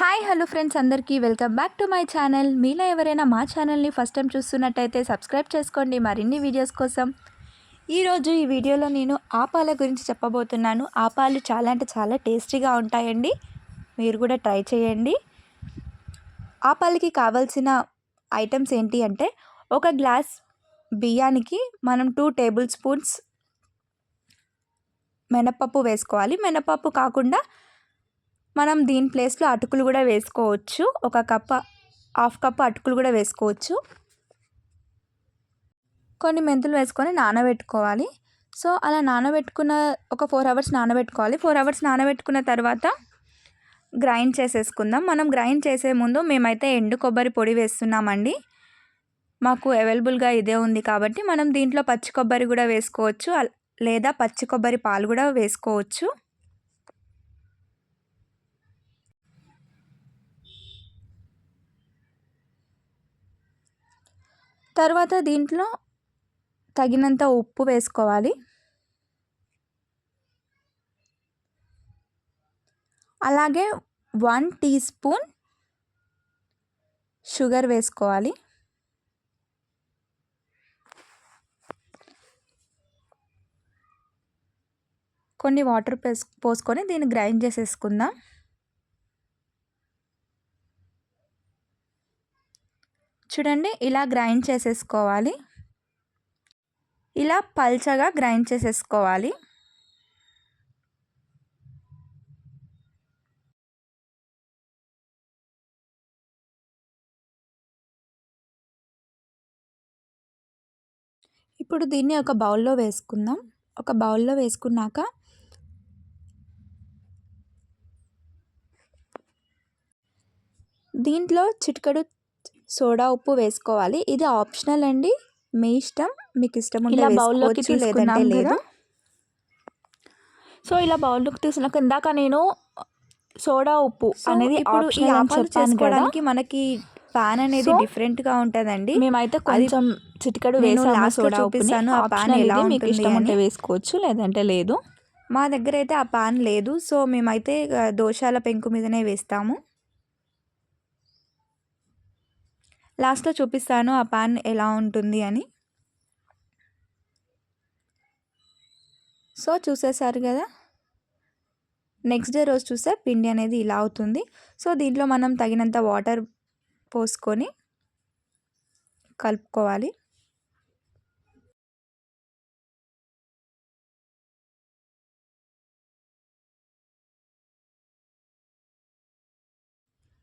Hi hello friends అందరికీ welcome back to my channel మీలో ఎవరైనా మా ఛానల్ని ఫస్ట్ టైం చూస్తున్నట్టయితే సబ్స్క్రైబ్ చేసుకోండి. మరిన్ని వీడియోస్ కోసం. ఈరోజు ఈ వీడియోలో నేను ఆపాల గురించి చెప్పబోతున్నాను. ఆపాలు చాలా అంటే చాలా టేస్టీగా ఉంటాయండి. మీరు కూడా ట్రై చేయండి. ఆపాలకి కావాల్సిన ఐటమ్స్ ఏంటి అంటే ఒక గ్లాస్ బియ్యానికి మనం టూ టేబుల్ స్పూన్స్ మినపప్పు వేసుకోవాలి. మినపప్పు కాకుండా మనం దీని ప్లేస్లో అటుకులు కూడా వేసుకోవచ్చు. ఒక కప్ హాఫ్ కప్ అటుకులు కూడా వేసుకోవచ్చు. కొన్ని మెంతులు వేసుకొని నానబెట్టుకోవాలి. సో అలా నానబెట్టుకున్న ఒక ఫోర్ అవర్స్ నానబెట్టుకోవాలి. ఫోర్ అవర్స్ నానబెట్టుకున్న తర్వాత గ్రైండ్ చేసేసుకుందాం. మనం గ్రైండ్ చేసే ముందు మేమైతే ఎండు కొబ్బరి పొడి వేస్తున్నామండి. మాకు అవైలబుల్గా ఇదే ఉంది కాబట్టి మనం దీంట్లో పచ్చి కొబ్బరి కూడా వేసుకోవచ్చు. లేదా పచ్చి కొబ్బరి పాలు కూడా వేసుకోవచ్చు. తర్వాత దీంట్లో తగినంత ఉప్పు వేసుకోవాలి. అలాగే వన్ టీ స్పూన్ షుగర్ వేసుకోవాలి. కొన్ని వాటర్ పోసుకొని దీన్ని గ్రైండ్ చేసేసుకుందాం. చూడండి ఇలా గ్రైండ్ చేసేసుకోవాలి. ఇలా పల్చగా గ్రైండ్ చేసేసుకోవాలి. ఇప్పుడు దీన్ని ఒక బౌల్లో వేసుకుందాం. ఒక బౌల్లో వేసుకున్నాక దీంట్లో చిటికడు సోడా ఉప్పు వేసుకోవాలి. ఇది ఆప్షనల్ అండి. మీ ఇష్టం. మీకు ఇష్టం ఉంటే బౌల్లోకి లేదంటే లేదు. సో ఇలా బౌల్లోకి తీసుకున్నాక ఇందాక నేను సోడా ఉప్పు అనేది ఇప్పుడు ఈ ఆపాలు చేసుకోవడానికి మనకి పాన్ అనేది డిఫరెంట్గా ఉంటుందండి. మేమైతే కొంచెం చిటికడు వేసాము సోడా చూపిస్తాను. ఆ పాన్ ఎలా మీకు ఇష్టం ఉంటే వేసుకోవచ్చు లేదంటే లేదు. మా దగ్గర అయితే ఆ పాన్ లేదు. సో మేమైతే దోషాల పెంకు మీదనే వేస్తాము. లాస్ట్లో చూపిస్తాను ఆ పాన్ ఎలా ఉంటుంది అని. సో చూసేసారు కదా. నెక్స్ట్ డే రోజు చూస్తే పిండి అనేది ఇలా అవుతుంది. సో దీంట్లో మనం తగినంత వాటర్ పోసుకొని కలుపుకోవాలి.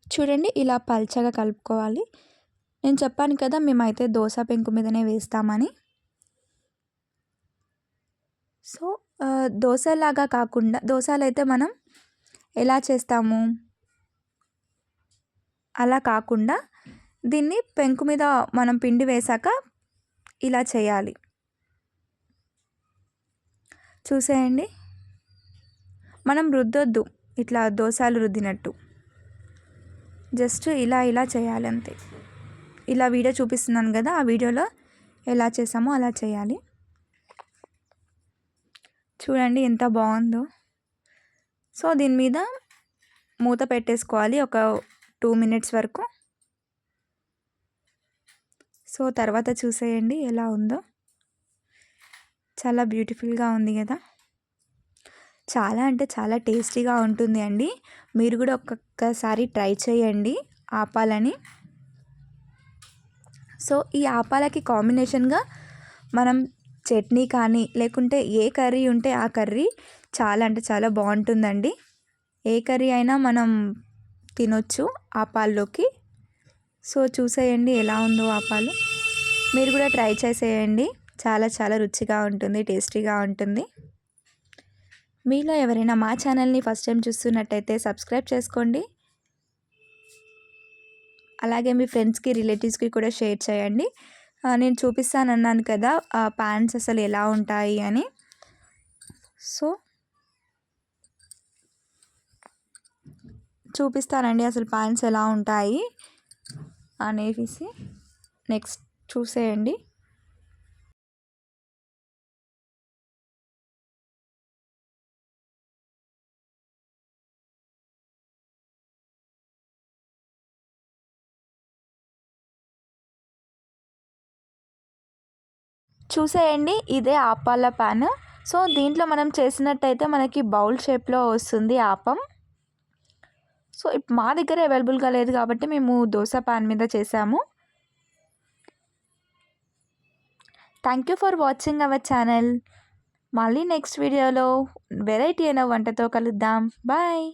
చూడండి ఇలా పల్చగా కలుపుకోవాలి. నేను చెప్పాను కదా మేమైతే దోశ పెంకు మీదనే వేస్తామని. సో దోశలాగా కాకుండా దోశలు అయితే మనం ఎలా చేస్తాము? అలా కాకుండా దీన్ని పెంకు మీద మనం పిండి వేశాక ఇలా చేయాలి. చూసేయండి. మనం రుద్దొద్దు ఇట్లా దోశలు రుద్దినట్టు. జస్ట్ ఇలా ఇలా చేయాలి అంతే ఇలా వీడియో చూపిస్తున్నాను కదా ఆ వీడియోలో ఎలా చేసామో అలా చేయాలి. చూడండి ఎంత బాగుందో. సో దీని మీద మూత పెట్టేసుకోవాలి ఒక టూ మినిట్స్ వరకు. సో తర్వాత చూసేయండి ఎలా ఉందో. చాలా బ్యూటిఫుల్గా ఉంది కదా. చాలా అంటే చాలా టేస్టీగా ఉంటుంది అండి మీరు కూడా ఒక్కొక్కసారి ట్రై చేయండి ఆపాలని. సో ఈ ఆపాలకి కాంబినేషన్గా మనం చట్నీ కానీ లేకుంటే ఏ కర్రీ ఉంటే ఆ కర్రీ చాలా అంటే చాలా బాగుంటుందండి. ఏ కర్రీ అయినా మనం తినొచ్చు ఆపాల్లోకి. సో చూసేయండి ఎలా ఉందో ఆపాలు మీరు కూడా ట్రై చేసేయండి. చాలా చాలా రుచిగా ఉంటుంది టేస్టీగా ఉంటుంది. మీలో ఎవరైనా మా ఛానల్ని ఫస్ట్ టైం చూస్తున్నట్టయితే సబ్స్క్రైబ్ చేసుకోండి. అలాగే మీ ఫ్రెండ్స్కి రిలేటివ్స్కి కూడా షేర్ చేయండి. నేను చూపిస్తాను అన్నాను కదా ఆ ప్యాంట్స్ అసలు ఎలా ఉంటాయి అని. సో చూపిస్తానండి అసలు ప్యాంట్స్ ఎలా ఉంటాయి అనేసి. నెక్స్ట్ చూసేయండి. చూసేయండి ఇదే ఆపాల ప్యాన్. సో దీంట్లో మనం చేసినట్టయితే మనకి బౌల్ షేప్లో వస్తుంది ఆపం. సో మా దగ్గర అవైలబుల్గా లేదు కాబట్టి మేము దోశ ప్యాన్ మీద చేసాము. Thank you for watching our channel. మళ్ళీ నెక్స్ట్ వీడియోలో వెరైటీ అయిన వంటతో కలుద్దాం. బాయ్!